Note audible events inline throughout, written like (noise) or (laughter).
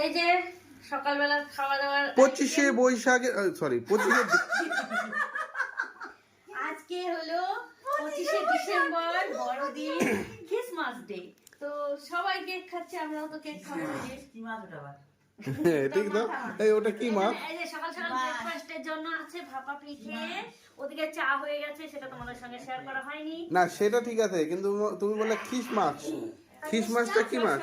এই যে সকালবেলা খাওয়া দাওয়ার পঁচিশে বৈশাখে সরি পঁচিশে আজকে হলো পঁচিশে ডিসেম্বর বড়দিন ক্রিসমাস ডে তো সবাই কেক খাচ্ছে আমরাও তো কেক খাব। ঠিক তো। এই ওটা কি মাছ? এই যে সকাল সকাল ব্রেকফাস্টের জন্য আছে ভাপা পিঠে। ওদিকে চা হয়ে গেছে সেটা তোমাদের সঙ্গে শেয়ার করা হয়নি। না সেটা ঠিক আছে কিন্তু তুমি বললে খিস মাছ। খিস মাছটা কি মাছ?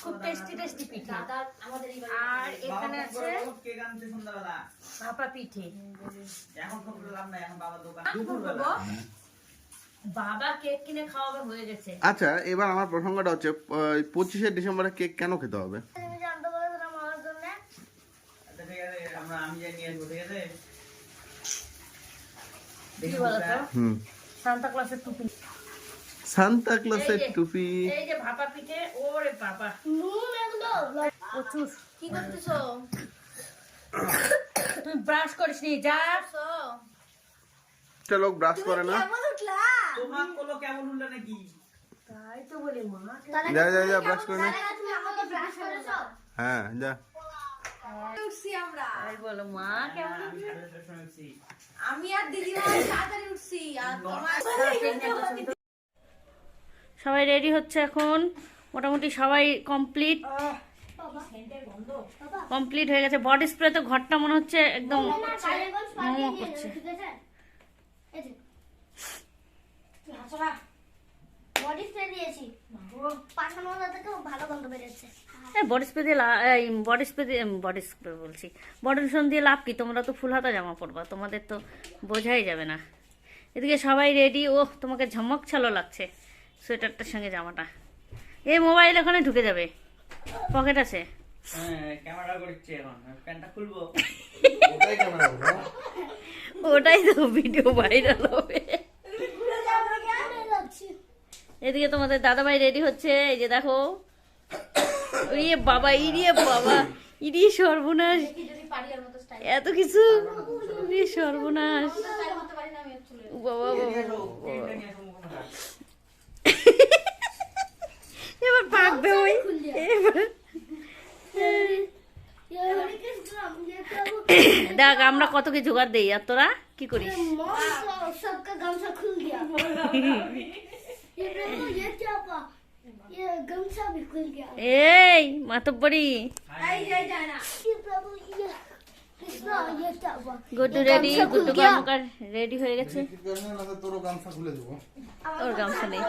খুব টেস্টি টেস্টি পিঠে। আর এখানে আছে ভাপা পিঠে। এখন খবর পেলাম না এখন বাবা কেক কিনে খাওয়াবে হয়ে গেছে। আচ্ছা এবার আমার প্রসঙ্গটা হচ্ছে পঁচিশে ডিসেম্বরে কেক কেন খেতে হবে? আচ্ছা সান্তা ক্লসের টুপি। সান্তা ক্লসের টুপি। এই যে ভাপা পিঠে ওরে বাবা। প্রচুর। কি করতেছো? তুই ব্রাশ করিস নি যা। একটা লোক ব্রাশ করে না। কেমন উঠলা? তোমার কোনো কেমন হলো নাকি? তাই তো বলি মা যা যা যা ব্রাশ করে না। তুমি আমাকে ব্রাশ করেছ? হ্যাঁ যা। উঠছি আমরা। তাই বলো মা কেমন আমি উঠছি। আমি আর দিদি তাড়াতাড়ি উঠছি। আর তোমার সবাই রেডি হচ্ছে এখন। মোটামুটি সবাই কমপ্লিট কমপ্লিট হয়ে গেছে। বডি স্প্রে তো ঘরটা মনে হচ্ছে একদম মোমো করছে। বডি বডি বডি স্প্রে বলছি। বডি দিয়ে লাভ কি? তোমরা তো ফুল হাতা জামা তোমাদের তো বোঝাই যাবে না। এদিকে সবাই রেডি ও তোমাকে ঝমক ছালো লাগছে। সোয়েটারটার সঙ্গে জামাটা। এই মোবাইল ওখানে ঢুকে যাবে। পকেট আছে। হ্যাঁ ক্যামেরা করছি এখন। প্যান্টটা খুলবো। ওটাই তো ভিডিও ভাইরাল হবে। এদিকে তোমাদের দাদাভাই রেডি হচ্ছে। এই যে দেখো। ইয়ে বাবা ইরিয়ে বাবা ইরি সর্বনাশ। যদি পারি ওর মতো স্টাইল এত কিছু ইরি সর্বনাশ বাবা বাবা, নিয়ে আসো বাবা। ট্রেনটা নিয়ে আসো মুখোমুখি। এবার পাকবে ওই। দেখ আমরা কত কি জোগাড় দেই আর তোরা কি করিস? এই মাতব্বরি। গুড্ডু রেডি গুড্ডু কর্মকার রেডি হয়ে গেছে। তোর গামছা নেই।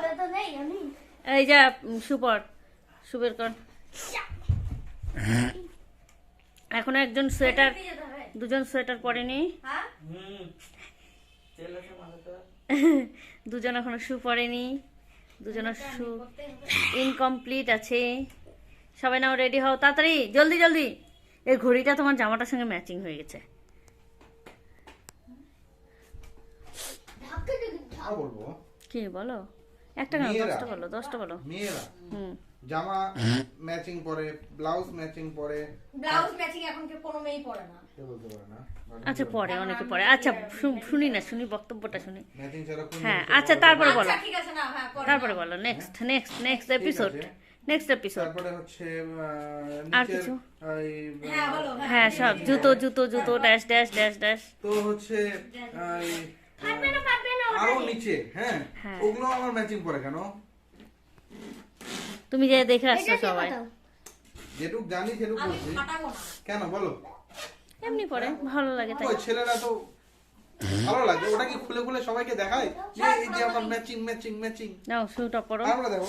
এই যা সুপর সুপের কর এখন একজন সোয়েটার দুজন সোয়েটার পরেনি। দুজন এখনও শু পরেনি। দুজন শু ইনকমপ্লিট আছে। সবাই নাও রেডি হও তাড়াতাড়ি জলদি জলদি। এই ঘড়িটা তোমার জামাটার সঙ্গে ম্যাচিং হয়ে গেছে। কি বলো? একটা কেন দশটা বলো দশটা বলো। মেয়েরা হুম। জামা ম্যাচিং পরে ব্লাউজ ম্যাচিং পরে। ব্লাউজ ম্যাচিং এখন কে কোনো মেয়েই পরে না। কে বলতে পারে না। আচ্ছা পরে। অনেকে পরে। আচ্ছা শু- শুনি না শুনি বক্তব্যটা শুনি। ম্যাচিং ছাড়া কোন হ্যাঁ আচ্ছা তারপরে বলো। আচ্ছা ঠিক আছে না হ্যাঁ তারপরে বলো next next next episode next episode তারপরে হচ্ছে আর কিছু? হ্যাঁ হ্যাঁ সব জুতো জুতো জুতো ড্যাশ ড্যাশ ড্যাশ ড্যাশ তো হচ্ছে আরও নিচে হ্যাঁ? হ্যাঁ। ওগুলো আমার ম্যাচিং পরে কেন? তুমি যে দেখে আসছো সবাই। যেটুক জানি সেটুক বলছি কেন বলো। এমনি পরে ভালো লাগে তাই। ছেলেরা তো ভালো লাগে ওটা কি খুলে খুলে সবাইকে দেখায়? যে এই যে আমার ম্যাচিং ম্যাচিং ম্যাচিং নাও শুটা পরো আমরা দেখো।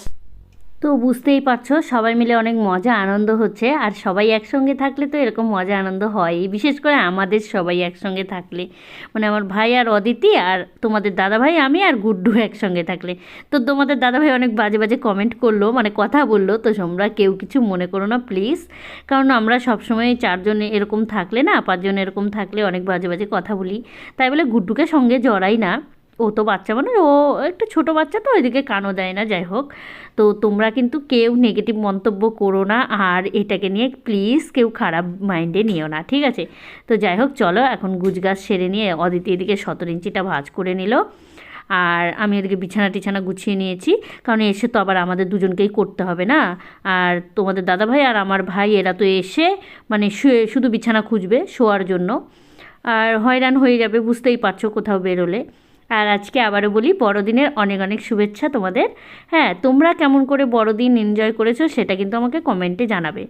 তো বুঝতেই পারছ, সবাই মিলে অনেক মজা, আনন্দ হচ্ছে। আর সবাই একসঙ্গে থাকলে তো এরকম মজা, আনন্দ হয়। বিশেষ করে আমাদের সবাই একসঙ্গে থাকলে। মানে আমার ভাই আর অদিতি আর তোমাদের দাদাভাই, আমি আর গুড্ডু একসঙ্গে থাকলে। তো তোমাদের দাদাভাই অনেক বাজে বাজে কমেন্ট করল মানে কথা বলল। তো তোমরা কেউ কিছু মনে করো না প্লিজ কারণ আমরা সবসময় চারজন এরকম থাকলে না, পাঁচজন এরকম থাকলে অনেক বাজে বাজে কথা বলি। তাই বলে গুড্ডুকে সঙ্গে জড়াই না। ও তো বাচ্চা মানে ও একটু ছোট বাচ্চা তো, ওইদিকে কানও দেয় না, যাই হোক। তো তোমরা কিন্তু কেউ নেগেটিভ মন্তব্য করো না, আর এটাকে নিয়ে প্লিজ কেউ খারাপ মাইন্ডে নিও না, ঠিক আছে? তো যাই হোক, চলো এখন গুজগাছ সেরে নিয়ে অদিতি এদিকে সতেরো ইঞ্চিটা ভাজ করে নিল। আর আমি এদিকে বিছানা টিছানা গুছিয়ে নিয়েছি, কারণ এসে তো আবার আমাদের দুজনকেই করতে হবে না। আর তোমাদের দাদা ভাই আর আমার ভাই, এরা তো এসে মানে শুয়ে শুধু বিছানা খুঁজবে শোয়ার জন্য। আর হয়রান হয়ে যাবে, বুঝতেই পারছ কোথাও বেরোলে। আর আজকে আবারও বলি, বড়দিনের অনেক অনেক শুভেচ্ছা তোমাদের। হ্যাঁ তোমরা কেমন করে বড়দিন এনজয় করেছ সেটা কিন্তু আমাকে কমেন্টে জানাবে।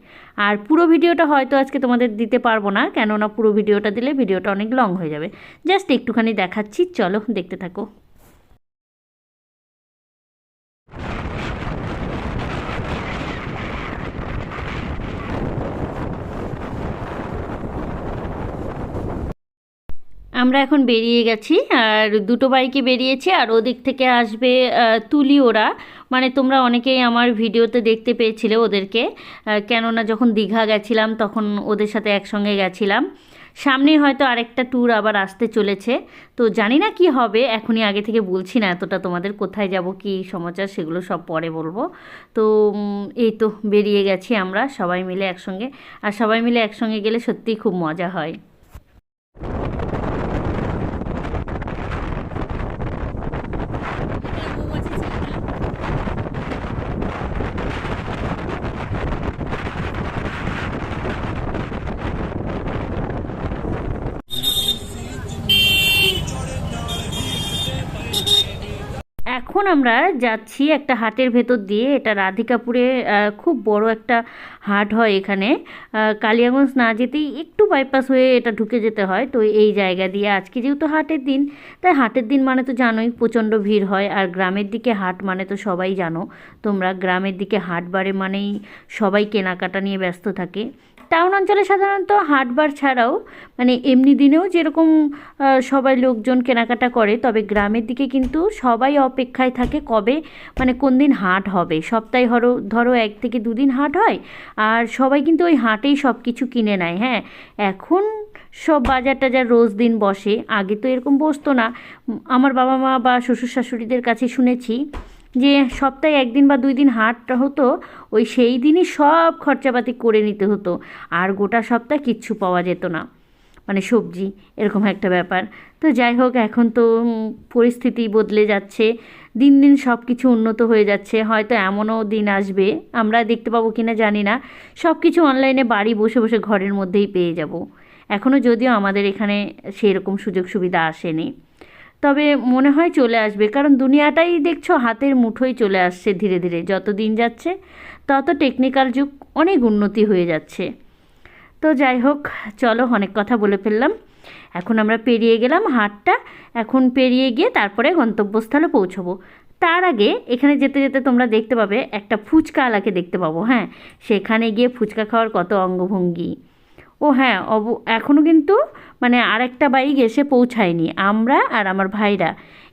আর পুরো ভিডিওটা হয়তো আজকে তোমাদের দিতে পারব না, কেননা পুরো ভিডিওটা দিলে ভিডিওটা অনেক লং হয়ে যাবে। জাস্ট একটুখানি দেখাচ্ছি, চলো দেখতে থাকো। আমরা এখন বেরিয়ে গেছি, আর দুটো বাইকে বেরিয়েছি, আর ওদিক থেকে আসবে তুলি ওরা। মানে তোমরা অনেকেই আমার ভিডিওতে দেখতে পেয়েছিলে ওদেরকে কেননা যখন দীঘা গেছিলাম তখন ওদের সাথে একসঙ্গে গেছিলাম। সামনেই হয়তো আরেকটা ট্যুর আবার আসতে চলেছে। তো জানি না কি হবে, এখনই আগে থেকে বলছি না এতটা তোমাদের কোথায় যাব, কি সমাচার সেগুলো সব পরে বলব। তো এই তো বেরিয়ে গেছি আমরা সবাই মিলে একসঙ্গে, আর সবাই মিলে একসঙ্গে গেলে সত্যিই খুব মজা হয়। এক এখন আমরা যাচ্ছি একটা হাটের ভেতর দিয়ে। এটা রাধিকাপুরে খুব বড় একটা হাট হয় এখানে। কালিয়াগঞ্জ না যেতেই একটু বাইপাস হয়ে এটা ঢুকে যেতে হয়। তো এই জায়গা দিয়ে আজকে যেহেতু হাটের দিন, তাই হাটের দিন মানে তো জানোই প্রচণ্ড ভিড় হয়। আর গ্রামের দিকে হাট মানে তো সবাই জানো। তোমরা গ্রামের দিকে হাট বারে মানেই সবাই কেনাকাটা নিয়ে ব্যস্ত থাকে। টাউন অঞ্চলে সাধারণত হাটবার ছাড়াও মানে এমনি দিনেও যেরকম সবাই লোকজন কেনাকাটা করে, তবে গ্রামের দিকে কিন্তু সবাই অপেক্ষায় থাকে কবে? মানে কোন দিন হাট হবে? সপ্তাহে ধরো ধরো এক থেকে দুদিন হাট হয়, আর সবাই কিন্তু ওই হাটেই সব কিছু কিনে নেয় হ্যাঁ? এখন সব বাজার টাজার রোজ দিন বসে, আগে তো এরকম বসতো না। আমার বাবা মা বা শ্বশুর শাশুড়িদের কাছে শুনেছি যে সপ্তাহে একদিন বা দুই দিন হাটটা হতো, ওই সেই দিনই সব খরচাপাতি করে নিতে হতো, আর গোটা সপ্তাহে কিচ্ছু পাওয়া যেত না। মানে সবজি, এরকম একটা ব্যাপার। তো যাই হোক, এখন তো পরিস্থিতি বদলে যাচ্ছে। দিন দিন সব কিছু উন্নত হয়ে যাচ্ছে। হয়তো এমনও দিন আসবে, আমরা দেখতে পাবো কি না জানি না। সব কিছু অনলাইনে বাড়ি বসে বসে ঘরের মধ্যেই পেয়ে যাব। এখনও যদিও আমাদের এখানে সেরকম সুযোগ সুবিধা আসেনি। তবে মনে হয় চলে আসবে, কারণ দুনিয়াটাই দেখছ হাতের মুঠোয় চলে আসছে ধীরে ধীরে। যত দিন যাচ্ছে, তত টেকনিক্যাল যুগ অনেক উন্নতি হয়ে যাচ্ছে। তো যাই হোক, চলো অনেক কথা বলে ফেললাম। এখন আমরা পেরিয়ে গেলাম হাটটা। এখন পেরিয়ে গিয়ে তারপরে গন্তব্যস্থলে পৌঁছবো। তার আগে এখানে যেতে যেতে তোমরা দেখতে পাবে একটা ফুচকাওয়ালাকে দেখতে পাবো হ্যাঁ? সেখানে গিয়ে ফুচকা খাওয়ার কত অঙ্গভঙ্গি। ও হ্যাঁ অব এখনও কিন্তু মানে আরেকটা বাইক এসে পৌঁছায়নি। আমরা আর আমার ভাইরা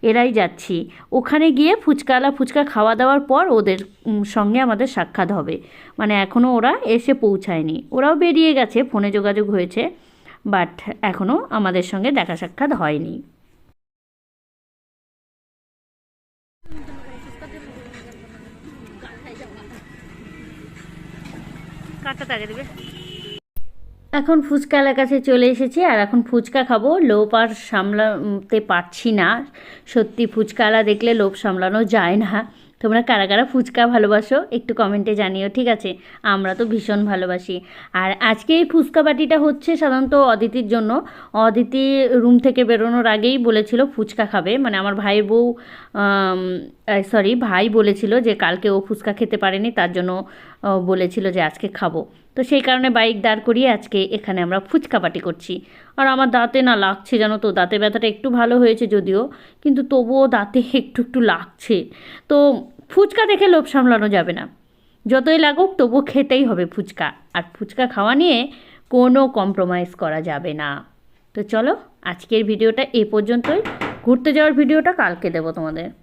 এরাই যাচ্ছি। ওখানে গিয়ে ফুচকাওয়ালা ফুচকা খাওয়া দাওয়ার পর ওদের সঙ্গে আমাদের সাক্ষাৎ হবে। মানে এখনও ওরা এসে পৌঁছায়নি। ওরাও বেরিয়ে গেছে, ফোনে যোগাযোগ হয়েছে বাট এখনও আমাদের সঙ্গে দেখা সাক্ষাৎ হয়নি। কাটাটা আগে দেবে। এখন ফুচকালার কাছে চলে এসেছি আর এখন ফুচকা খাব। লোভ আর সামলাতে পারছি না। সত্যি ফুচকালা দেখলে লোভ সামলানো যায় না। তোমরা কারা কারা ফুচকা ভালোবাসো একটু কমেন্টে জানিও, ঠিক আছে? আমরা তো ভীষণ ভালোবাসি। আর আজকে এই ফুচকা বাটিটা হচ্ছে সাধারণত অদিতির জন্য। অদিতি রুম থেকে বেরোনোর আগেই বলেছিল ফুচকা খাবে। মানে আমার ভাইয়ের বউ সরি ভাই বলেছিল যে কালকে ও ফুচকা খেতে পারেনি, তার জন্য বলেছিল যে আজকে খাব। তো সেই কারণে বাইক দাঁড় করিয়ে আজকে এখানে আমরা ফুচকা পাটি করছি। আর আমার দাঁতে না লাগছে, জানো তো, দাঁতে ব্যথাটা একটু ভালো হয়েছে যদিও, কিন্তু তবুও দাঁতে (laughs) একটু একটু লাগছে। তো ফুচকা দেখে লোভ সামলানো যাবে না। যতই লাগুক, তবুও খেতেই হবে ফুচকা। আর ফুচকা খাওয়া নিয়ে কোনো কম্প্রোমাইজ করা যাবে না। তো চলো, আজকের ভিডিওটা এ পর্যন্তই। ঘুরতে যাওয়ার ভিডিওটা কালকে দেবো তোমাদের।